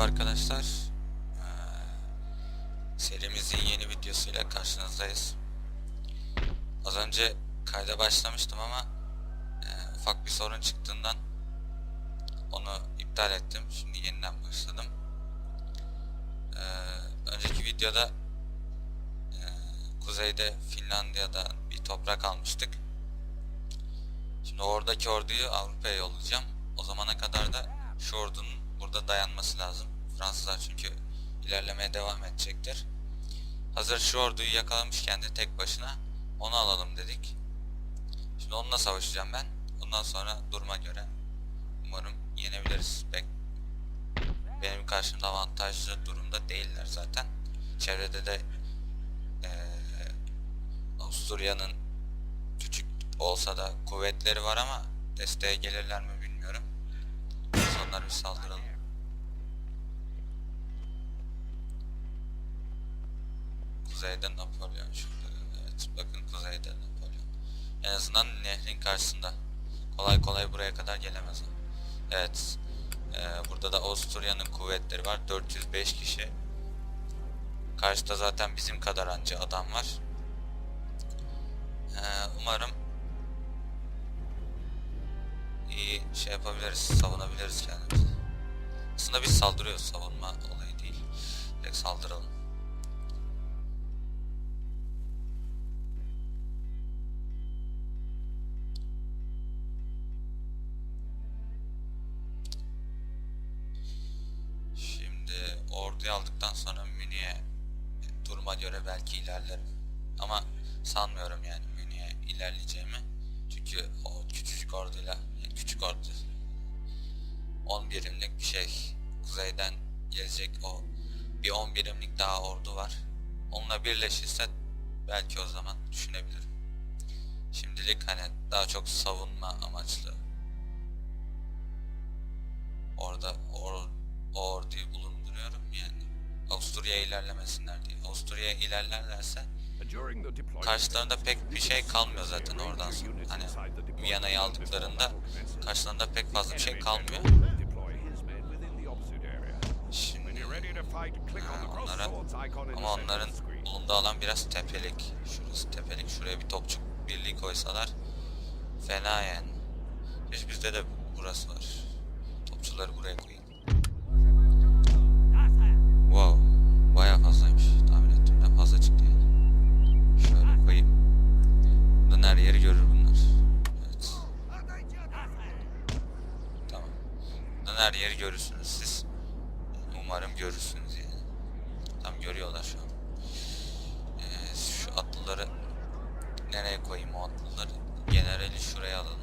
Merhaba arkadaşlar. Ee, serimizin yeni videosuyla karşınızdayız. Az önce kayda başlamıştım ama e, ufak bir sorun çıktığından onu iptal ettim. Şimdi yeniden başladım. Ee, önceki videoda e, kuzeyde Finlandiya'da bir toprak almıştık. Şimdi oradaki orduyu Avrupa'ya yollayacağım. O zamana kadar da şu ordunun burada dayanması lazım. Fransızlar çünkü ilerlemeye devam edecektir. Hazır şu orduyu yakalamışken de tek başına onu alalım dedik. Şimdi onunla savaşacağım ben. Ondan sonra duruma göre umarım yenebiliriz. Bek benim karşımda avantajlı durumda değiller zaten. Çevrede de eee Avusturya'nın küçük olsa da kuvvetleri var ama desteğe gelirler mi onlara bir saldıralım. Kuzeyde Napolyon şurada. Evet bakın kuzeyde Napolyon. En azından nehrin karşısında. Kolay kolay buraya kadar gelemez. Evet. Ee, burada da Avusturya'nın kuvvetleri var. 405 kişi. Karşıda zaten bizim kadar anca adam var. Ee, umarım iyi şey yapabiliriz, savunabiliriz kendimizi. Aslında biz saldırıyoruz, savunma olayı değil. Direkt saldıralım. Kuzeyden gelecek o bir 10 birimlik daha ordu var. Onunla birleşirse belki o zaman düşünebilirim. Şimdilik hani daha çok savunma amaçlı. Orada or, o orduyu bulunduruyorum yani. Avusturya ilerlemesinler diye. Avusturya ilerlerlerse karşılarında pek bir şey kalmıyor zaten oradan sonra. Hani Viyana'yı aldıklarında karşılarında pek fazla bir şey kalmıyor. Ha, onlara ama onların bulunduğu alan biraz tepelik. Şurası tepelik. Şuraya bir topçuk birliği koysalar fena yani. Biz bizde de burası var. Topçuları buraya koyayım. Wow. Bayağı fazlaymış. Tahmin ettiğimden fazla çıktı yani. Şöyle koyayım. Buradan her yeri görür bunlar. Evet. Tamam. Buradan her yeri görürsünüz siz. Umarım görürsünüz yani. Tam görüyorlar şu an. Ee, şu atlıları nereye koyayım o atlıları? Generali şuraya alalım.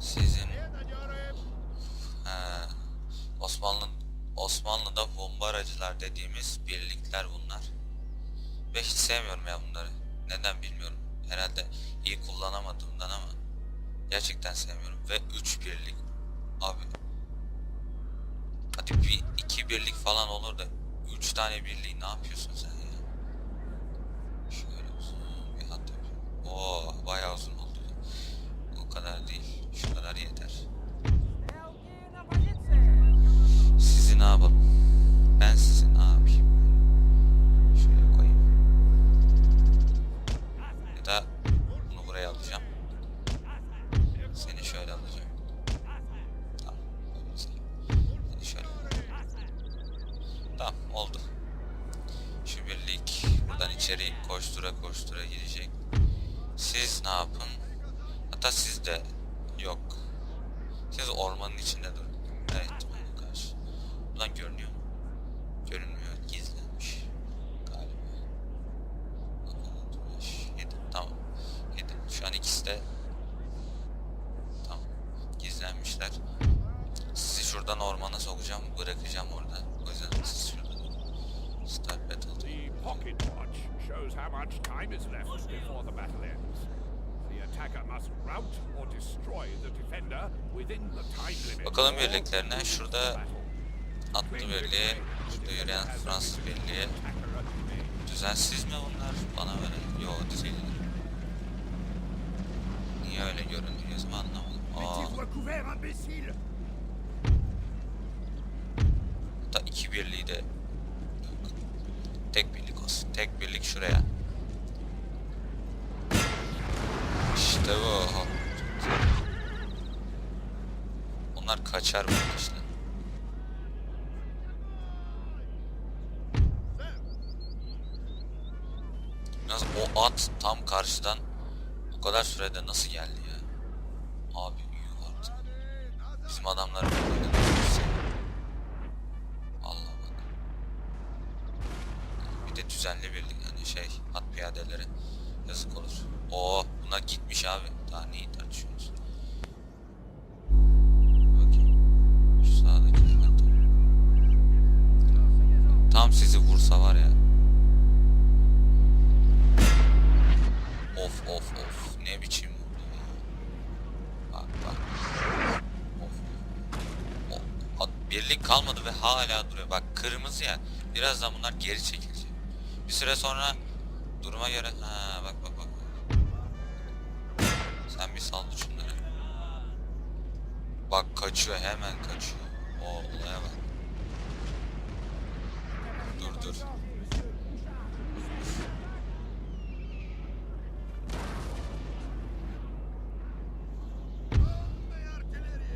Sizin Ha, Osmanlı Osmanlı'da bombaracılar dediğimiz birlikler bunlar. Ve hiç sevmiyorum ya bunları. Neden bilmiyorum. Herhalde iyi kullanamadığımdan ama gerçekten sevmiyorum. Ve 3 birlik. Abi. Hadi bir iki birlik falan olur da 3 tane birliği ne yapıyorsun sen ya? Şöyle uzun bir hat yapıyorum. Oo bayağı uzun oldu. O kadar değil. İçeri koştura koştura girecek. Siz ne yapın? Hatta siz de yok. Siz ormanın içinde durun. Evet, bana karşı. Buradan görünüyor Bakalım birliklerine. Şurada atlı birliği, şurada yürüyen Fransız birliği. Düzensiz mi bunlar? Bana böyle. Yo değil. Niye öyle göründü gözüme anlamadım. Aa, couvert, imbécile birliği de. Tek birlik olsun. Tek birlik şuraya. Kaçar bu işte. Nasıl o at tam karşıdan bu kadar sürede nasıl geldi ya? Abi yuh artık. Bizim adamlar Allah bak. Bir de düzenli birlik hani şey at piyadeleri yazık olur. Oo buna gitmiş abi. Daha neyi tartışıyoruz? Bakayım. Şu sağdaki fantom. Tam sizi vursa var ya. Of of of. Ne biçim vurdu ya. Bak bak. Of. O, at- birlik kalmadı ve hala duruyor. Bak kırmızı ya. Birazdan bunlar geri çekilecek. Bir süre sonra duruma göre ha bak bak bak. Sen bir saldır şunları. Bak kaçıyor hemen kaçıyor. O olaya. Dur dur.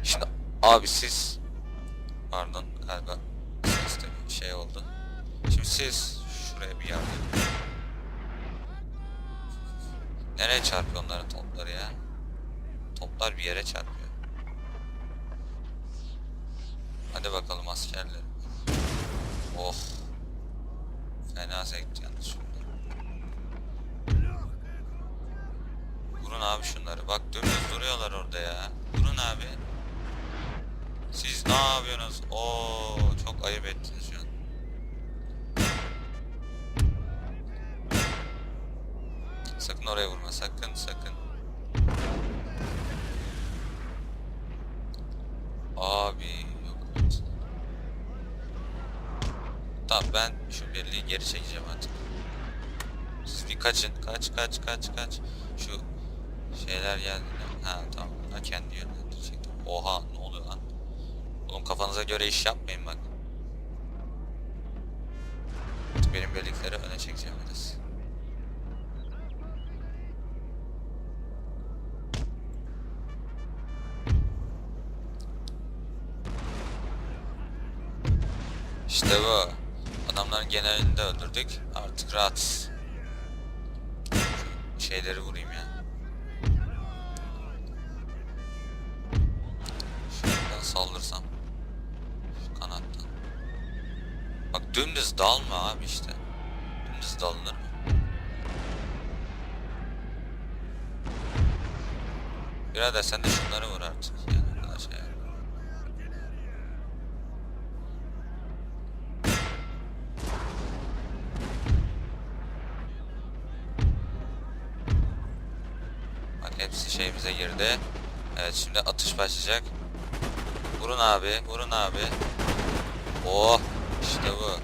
Şimdi abi siz pardon galiba bir şey oldu. Şimdi siz şuraya bir yardım. Nereye çarpıyor onların topları ya? Toplar bir yere çarpıyor. Hadi bakalım askerler. Oh. Fena sekti yalnız şunlar. Vurun abi şunları. Bak dümdüz duruyorlar orada ya. Vurun abi. Siz ne yapıyorsunuz? Oo çok ayıp ettiniz şu an. Sakın oraya vurma. Sakın sakın. Abi yok. artık. Tamam ben şu birliği geri çekeceğim artık. Siz bir kaçın. Kaç kaç kaç kaç. Şu şeyler geldi. Ha tamam. Ha kendi yönlendirecektim. Oha ne oluyor lan? Oğlum kafanıza göre iş yapmayın bak. Benim birlikleri öne çekeceğim biraz. İşte bu. Adamların genelini de öldürdük. Artık rahat. Şeyleri vurayım ya. Şuradan saldırsam. Şu kanattan. Bak dümdüz dalma abi işte. Dümdüz dalınır mı? Birader sen de şunları vur artık. Yani Evet şimdi atış başlayacak. Vurun abi, vurun abi. Oh, işte bu.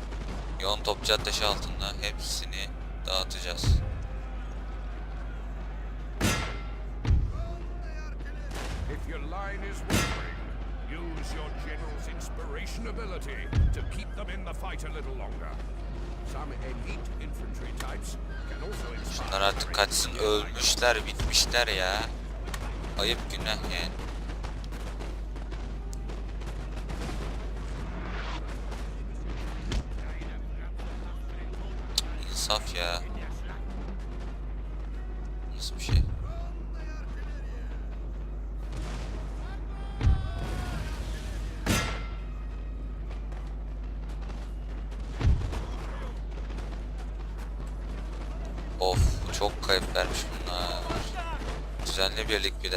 Yoğun topçu ateşi altında hepsini dağıtacağız. Use your general's inspiration ability to keep them in the fight a little longer. Bunlar artık kaçsın ölmüşler, bitmişler ya. Ayıp günah yani. İnsaf ya. Nasıl bir şey? Of çok kayıp vermiş bunlar. Düzenli birlik bir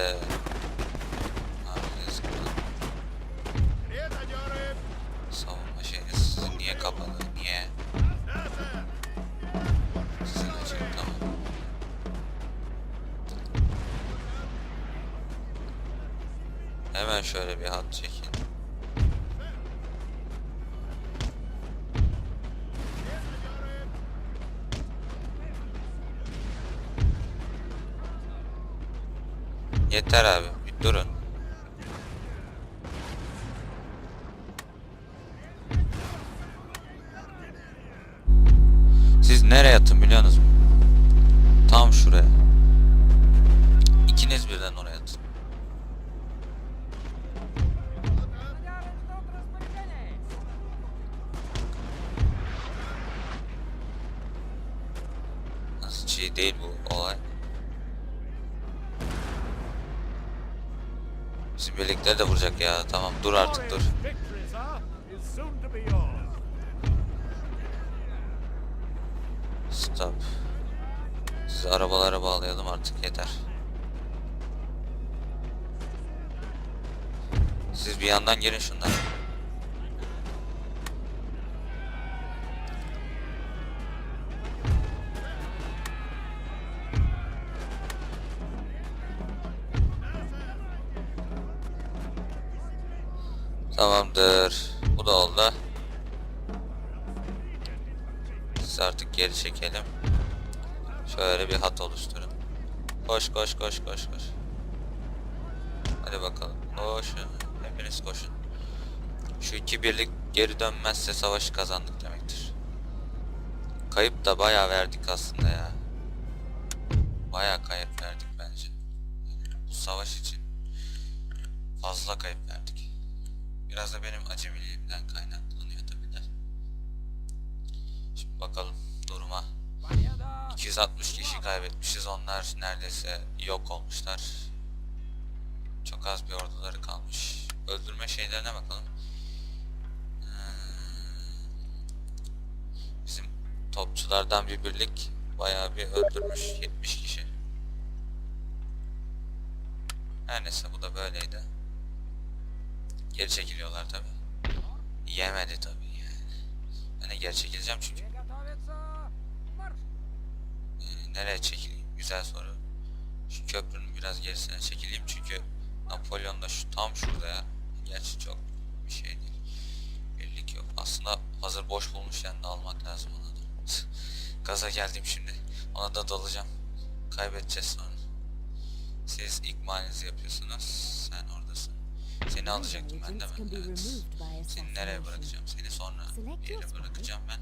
Yeter abi. Dur artık dur. Stop. Sizi arabalara bağlayalım artık yeter. Siz bir yandan gelin şundan. Tamamdır. Bu da oldu. Siz artık geri çekelim. Şöyle bir hat oluşturun. Koş koş koş koş koş. Hadi bakalım. Koşun. Hepiniz koşun. Şu iki birlik geri dönmezse savaşı kazandık demektir. Kayıp da bayağı verdik aslında ya. Bayağı kayıp verdik bence. Bu savaş için fazla kayıp verdik. Biraz da benim acemiliğimden kaynaklanıyor tabii de. Şimdi bakalım duruma. 260 kişi kaybetmişiz. Onlar neredeyse yok olmuşlar. Çok az bir orduları kalmış. Öldürme şeylerine bakalım. Hmm. Bizim topçulardan bir birlik bayağı bir öldürmüş 70 kişi. Her neyse bu da böyleydi. Geri çekiliyorlar tabi. Yemedi tabi yani. Ben de geri çekileceğim çünkü. Ee, nereye çekileyim? Güzel soru. Şu köprünün biraz gerisine çekileyim çünkü Napolyon da şu tam şurada ya. Gerçi çok bir şey değil. Birlik yok. Aslında hazır boş bulmuş yani de almak lazım ona da. Gaza geldim şimdi. Ona da dalacağım. Kaybedeceğiz sonra. Siz ikmalinizi yapıyorsunuz. Sen oradasın. Seni alacaktım ben de ben. Evet. Seni nereye bırakacağım? Seni sonra bir yere bırakacağım ben.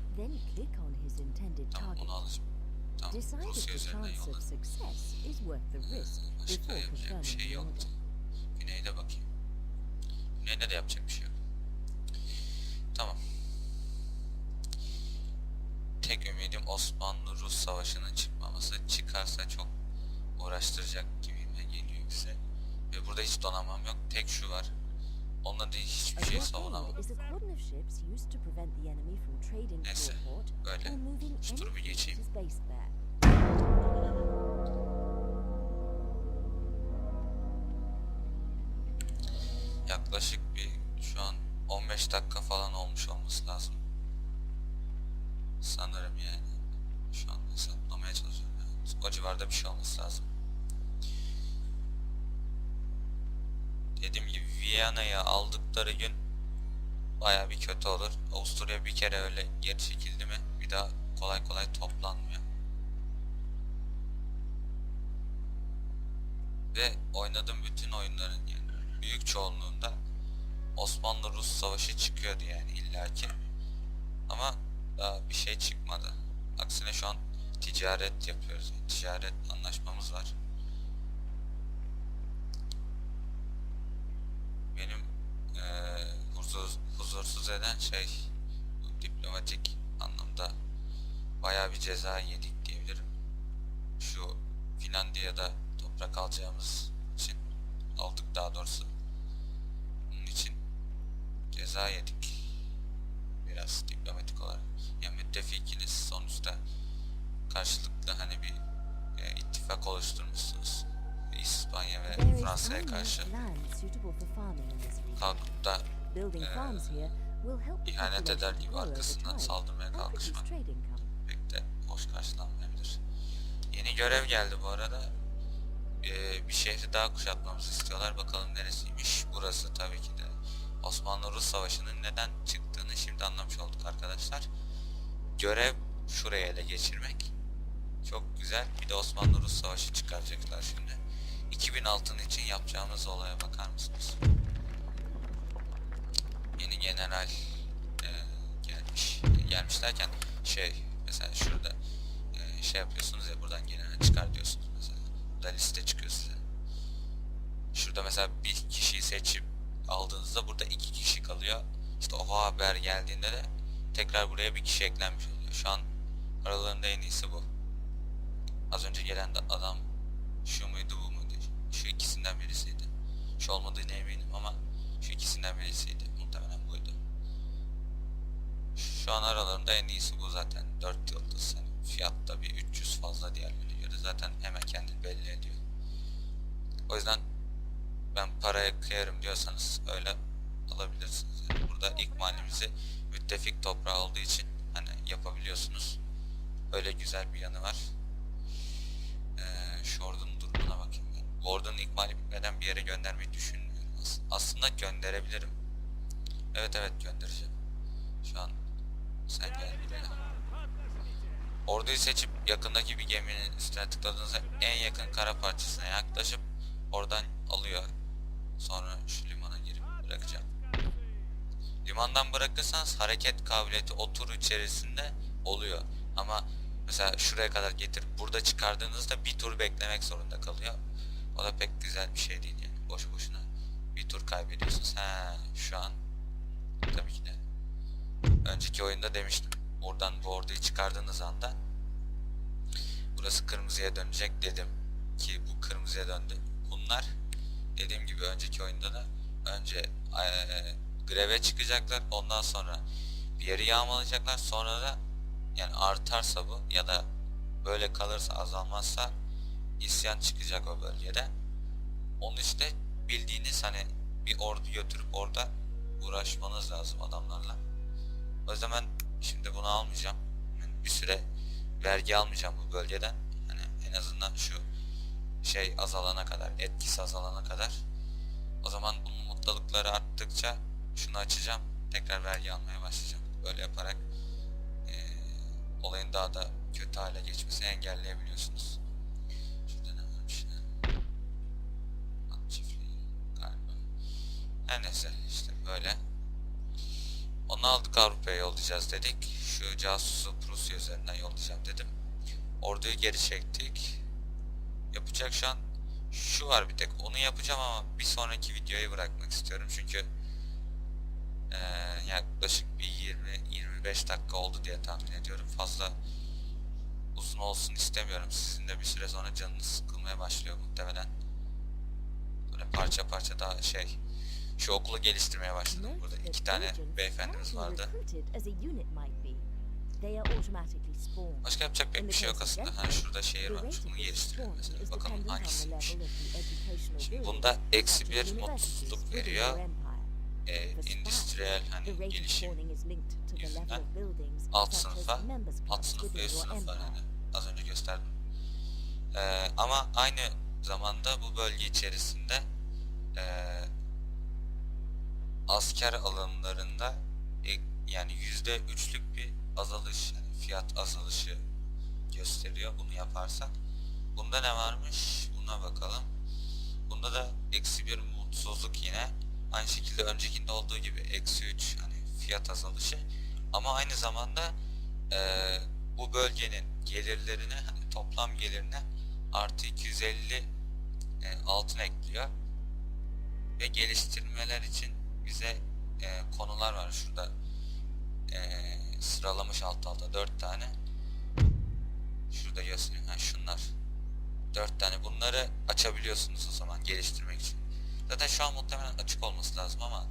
Tamam onu alacağım. Tamam Rusya üzerinden yolladım. risk Başka yapacak bir şey order. Güneyde bakayım. Güneyde de yapacak bir şey yok. Tamam. Tek ümidim Osmanlı-Rus savaşının çıkmaması. Çıkarsa çok uğraştıracak bize. Ve burada hiç donanmam yok. Tek şu var. Onunla da hiçbir şey savunamam. Neyse, böyle. Şu fleet geçeyim. Yaklaşık bir şu an 15 dakika falan olmuş olması lazım. Sanırım yani. Şu an hesaplamaya çalışıyorum. Yani. O civarda bir şey olması lazım. Dediğim gibi Viyana'yı aldıkları gün baya bir kötü olur. Avusturya bir kere öyle geri çekildi mi bir daha kolay kolay toplanmıyor. Ve oynadığım bütün oyunların yani büyük çoğunluğunda Osmanlı-Rus savaşı çıkıyordu yani illaki. Ama daha bir şey çıkmadı. Aksine şu an ticaret yapıyoruz. Yani ticaret anlaşmamız var. Benim eee huzursuz, huzursuz eden şey diplomatik anlamda bayağı bir ceza yedik diyebilirim. Şu Finlandiya'da toprak alacağımız için aldık daha doğrusu. Bunun için ceza yedik. Biraz diplomatik olarak. Ya müttefikiniz sonuçta karşılıklı hani bir e, ittifak oluşturmuşsunuz. İspanya ve Fransa'ya karşı kalkıp da the ihanet eder gibi arkasından saldırmaya kalkışmak pek de hoş karşılanmayabilir. Yeni görev geldi bu arada. Ee, bir şehri daha kuşatmamızı istiyorlar. Bakalım neresiymiş? Burası tabii ki de. Osmanlı-Rus Savaşı'nın neden çıktığını şimdi anlamış olduk arkadaşlar. Görev şuraya ele geçirmek. Çok güzel. Bir de Osmanlı-Rus Savaşı çıkaracaklar şimdi. 2000 altın için yapacağımız olaya bakar mısınız? Yeni general e, gelmiş. Gelmiş derken şey mesela şurada e, şey yapıyorsunuz ya buradan general çıkar diyorsunuz mesela. Burada liste çıkıyor size. Şurada mesela bir kişiyi seçip aldığınızda burada iki kişi kalıyor. İşte o haber geldiğinde de tekrar buraya bir kişi eklenmiş oluyor. Şu an aralarında en iyisi bu. Az önce gelen adam şu muydu bu muydu? Şu ikisinden birisiydi. Şu olmadığına eminim ama şu ikisinden birisiydi. Muhtemelen buydu. Şu an aralarında en iyisi bu zaten. 4 yıldız. Hani fiyatta bir 300 fazla diğerlerine göre zaten hemen kendini belli ediyor. O yüzden ben paraya kıyarım diyorsanız öyle alabilirsiniz. Yani burada ikmalimizi müttefik toprağı olduğu için hani yapabiliyorsunuz. Öyle güzel bir yanı var. Ee, şu ordunun ikmali bitmeden bir yere göndermeyi düşünmüyorum. As- aslında gönderebilirim. Evet evet göndereceğim. Şu an sen gel. Orduyu seçip yakındaki bir geminin üstüne tıkladığınızda en yakın kara parçasına yaklaşıp oradan alıyor. Sonra şu limana girip bırakacağım. Limandan bırakırsanız hareket kabiliyeti o tur içerisinde oluyor. Ama mesela şuraya kadar getirip burada çıkardığınızda bir tur beklemek zorunda kalıyor. O da pek güzel bir şey değil yani. Boş boşuna bir tur kaybediyorsunuz. He, şu an tabii ki de önceki oyunda demiştim. Buradan bu orduyu çıkardığınız anda burası kırmızıya dönecek dedim ki bu kırmızıya döndü. Bunlar dediğim gibi önceki oyunda da önce eee, greve çıkacaklar ondan sonra bir yeri yağmalayacaklar sonra da yani artarsa bu ya da böyle kalırsa azalmazsa isyan çıkacak o bölgede. Onun işte bildiğiniz hani bir ordu götürüp orada uğraşmanız lazım adamlarla. O yüzden ben şimdi bunu almayacağım. Yani bir süre vergi almayacağım bu bölgeden. Hani en azından şu şey azalana kadar, etkisi azalana kadar. O zaman bunun mutlulukları arttıkça şunu açacağım. Tekrar vergi almaya başlayacağım. Böyle yaparak eee, olayın daha da kötü hale geçmesini engelleyebiliyorsunuz. Neyse işte böyle. Onu aldık Avrupa'ya yollayacağız dedik. Şu casusu Prusya üzerinden yollayacağım dedim. Orduyu geri çektik. Yapacak şu an şu var bir tek. Onu yapacağım ama bir sonraki videoya bırakmak istiyorum. Çünkü eee, yaklaşık bir 20-25 dakika oldu diye tahmin ediyorum. Fazla uzun olsun istemiyorum. Sizin de bir süre sonra canınız sıkılmaya başlıyor muhtemelen. Böyle parça parça daha şey şu okulu geliştirmeye başladım. Burada iki tane beyefendimiz vardı. Başka yapacak pek bir şey yok aslında. Ha Gentry, şurada şehir varmış. Bunu geliştirelim mesela. Bakalım hangisiymiş. Şimdi bunda eksi bir mutsuzluk veriyor. spies, endüstriyel hani gelişim yüzünden alt sınıfa, alt sınıf ve üst sınıf var yani. Az önce gösterdim. Ee, ama aynı zamanda bu bölge içerisinde ee, asker alanlarında e, yani yüzde üçlük bir azalış yani fiyat azalışı gösteriyor bunu yaparsak. Bunda ne varmış? Buna bakalım. Bunda da eksi bir mutsuzluk yine. Aynı şekilde öncekinde olduğu gibi eksi üç hani fiyat azalışı. Ama aynı zamanda eee, bu bölgenin gelirlerine hani toplam gelirine artı 250 e, altın ekliyor. Ve geliştirmeler için bize e, konular var şurada. E, sıralamış alt alta 4 tane. Şurada göstereyim. Ha, şunlar. 4 tane. Bunları açabiliyorsunuz o zaman geliştirmek için. Zaten şu an muhtemelen açık olması lazım ama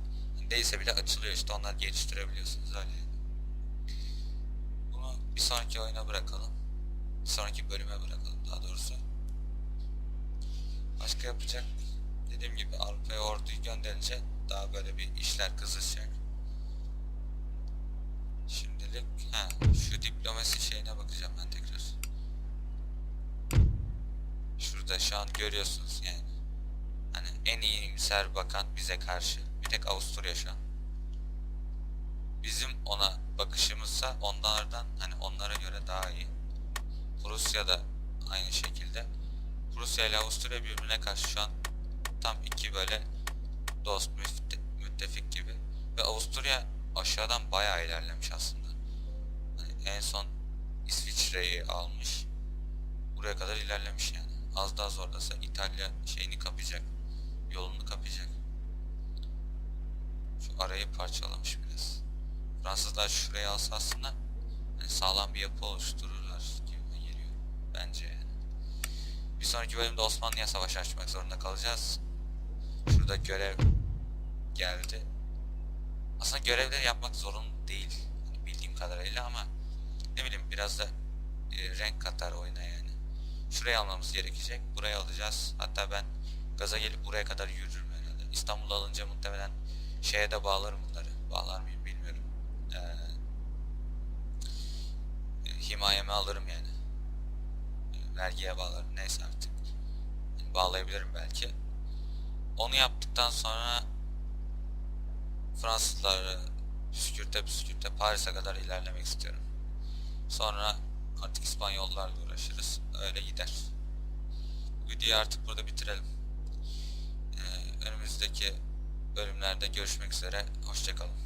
değilse bile açılıyor işte onlar geliştirebiliyorsunuz öyle. Bunu bir sonraki oyuna bırakalım. Bir sonraki bölüme bırakalım daha doğrusu. Başka yapacak dediğim gibi Avrupa'ya orduyu gönderince daha böyle bir işler kızışacak. Şimdilik ha şu diplomasi şeyine bakacağım ben tekrar. Şurada şu an görüyorsunuz yani. Hani en iyimser bakan bize karşı. Bir tek Avusturya şu an. Bizim ona bakışımızsa onlardan hani onlara göre daha iyi. Prusya da aynı şekilde. Prusya ile Avusturya birbirine karşı şu an tam iki böyle dost mütte- müttefik gibi. Ve Avusturya aşağıdan bayağı ilerlemiş aslında. Hani en son İsviçre'yi almış. Buraya kadar ilerlemiş yani. Az daha zorlasa İtalya şeyini kapayacak. Yolunu kapayacak. Şu arayı parçalamış biraz. Fransızlar şurayı alsa aslında hani sağlam bir yapı oluştururlar gibi geliyor. Bence yani. Bir sonraki bölümde Osmanlı'ya savaş açmak zorunda kalacağız. Şurada görev geldi. Aslında görevleri yapmak zorun değil. Hani bildiğim kadarıyla ama ne bileyim biraz da e, renk katar oyuna yani. Şurayı almamız gerekecek. Burayı alacağız. Hatta ben gaza gelip buraya kadar yürürüm herhalde. İstanbul'u alınca muhtemelen şeye de bağlarım bunları. Bağlar mıyım bilmiyorum. Ee, himayeme alırım yani. Vergiye bağlarım. Neyse artık. Yani bağlayabilirim belki. Onu yaptıktan sonra Fransızları püskürte püskürte Paris'e kadar ilerlemek istiyorum. Sonra artık İspanyollarla uğraşırız. Öyle gider. Bu videoyu artık burada bitirelim. Ee, önümüzdeki bölümlerde görüşmek üzere. Hoşçakalın.